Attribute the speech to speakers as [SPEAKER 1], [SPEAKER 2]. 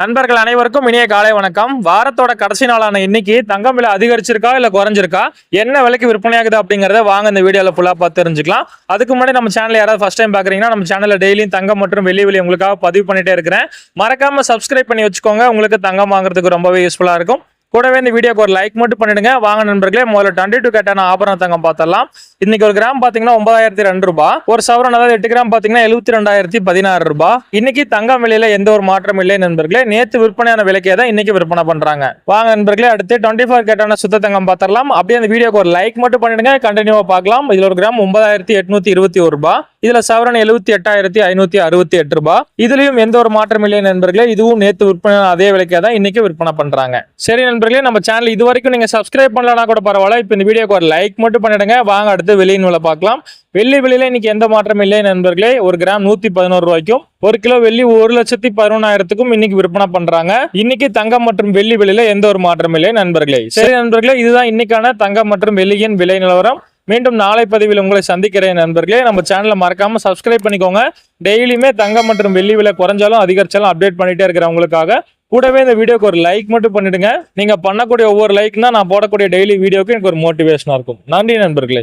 [SPEAKER 1] நண்பர்கள் அனைவருக்கும் இனிய காலை வணக்கம். வாரத்தோட கடைசி நாளான இன்னைக்கு தங்கம் விலை அதிகரிச்சிருக்கா இல்ல குறைஞ்சிருக்கா? என்ன விலைக்கு விற்பனையாகுது அப்படிங்கறத வாங்க இந்த வீடியோல ஃபுல்லா பார்த்து தெரிஞ்சுக்கலாம். அதுக்கு முன்னாடி நம்ம சேனல் யாராவது ஃபர்ஸ்ட் டைம் பாக்குறீங்கன்னா நம்ம சேனலில் டெய்லியும் தங்கம் மற்றும் வெளி விலை உங்களுக்காக பதிவு பண்ணிட்டே இருக்கிறேன். மறக்காம சப்ஸ்கிரைப் பண்ணி வச்சுக்கோங்க. உங்களுக்கு தங்கம் வாங்குறதுக்கு ரொம்பவே யூஸ்ஃபுல்லா இருக்கும். கூடவே இந்த வீடியோக்கு ஒரு லைக் மட்டும் பண்ணிடுங்க. வாங்க நண்பர்களே முதல்ல டுவெண்ட்டி டூ கேட்டான ஆபரண தங்கம் பார்த்தலாம் இன்னைக்கு ஒரு கிராம் பாத்தீங்கன்னா ஒன்பதாயிரத்தி ரெண்டு ரூபாய் ஒரு சவரன் அதாவது எட்டு கிராம் பாத்தீங்கன்னா எழுபத்தி ரெண்டாயிரத்தி பதினாறு ரூபாய் இன்னைக்கு தங்கம் விலையில எந்த ஒரு மாற்றம் இல்லை நண்பர்களே. நேற்று விற்பனையான விலைக்கே தான் இன்னைக்கு விற்பனை பண்றாங்க. வாங்க நண்பர்களே அடுத்து டுவெண்ட்டி ஃபோர் கேட்டான சுத்த தங்கம் பார்த்தலாம் அப்படியே அந்த வீடியோக்கு ஒரு லைக் மட்டும் பண்ணிடுங்க. கண்டினியூவா பார்க்கலாம். இதுல ஒரு கிராம் ஒன்பதாயிரத்தி எட்நூத்தி இருபத்தி ஒரு ரூபாய் இதுல சவரன் எழுபத்தி எட்டாயிரத்தி ஐநூத்தி அறுபத்தி எட்டு ரூபாய் இதுலயும் எந்த ஒரு மாற்றம் இல்லை நண்பர்களே. இதுவும் நேற்று விற்பனை அதே விலைக்கே தான் இன்னைக்கு விற்பனை பண்றாங்க. சரி நண்பர்களே நம்ம சேனல் இது வரைக்கும் நீங்கள் சப்ஸ்கிரைப் பண்ணலனா கூட பரவாயில்ல. இப்போ இந்த வீடியோக்கு ஒரு லைக் மட்டும் பண்ணிடுங்க. வாங்க அடுத்து வெளியின் விலை பார்க்கலாம். வெள்ளி விலையில இன்னைக்கு எந்த மாற்றம் இல்லை நண்பர்களே. ஒரு கிராம் நூத்தி பதினோரு ரூபாய்க்கும் ஒரு கிலோ வெள்ளி ஒரு லட்சத்தி பதினொன்னாயிரத்துக்கும் இன்னைக்கு விற்பனை பண்றாங்க. இன்னைக்கு தங்கம் மற்றும் வெள்ளி விலையில எந்த ஒரு மாற்றம் இல்லை நண்பர்களே. சரி நண்பர்களே இதுதான் இன்னைக்கான தங்கம் மற்றும் வெள்ளியின் விலை நிலவரம். மீண்டும் நாளை பதிவில் உங்களை சந்திக்கிறேன் நண்பர்களே. நம்ம சேனலை மறக்காம சப்ஸ்கிரைப் பண்ணிக்கோங்க. டெய்லியுமே தங்கம் மற்றும் வெள்ளி விலை குறைஞ்சாலும் அதிகரிச்சாலும் அப்டேட் பண்ணிட்டே இருக்கிறவங்களுக்காக கூடவே இந்த வீடியோக்கு ஒரு லைக் மட்டும் பண்ணிடுங்க. நீங்க பண்ணக்கூடிய ஒவ்வொரு லைக் தான் நான் போடக்கூடிய டெய்லி வீடியோக்கு எனக்கு ஒரு மோட்டிவேஷனா இருக்கும். நன்றி நண்பர்களே.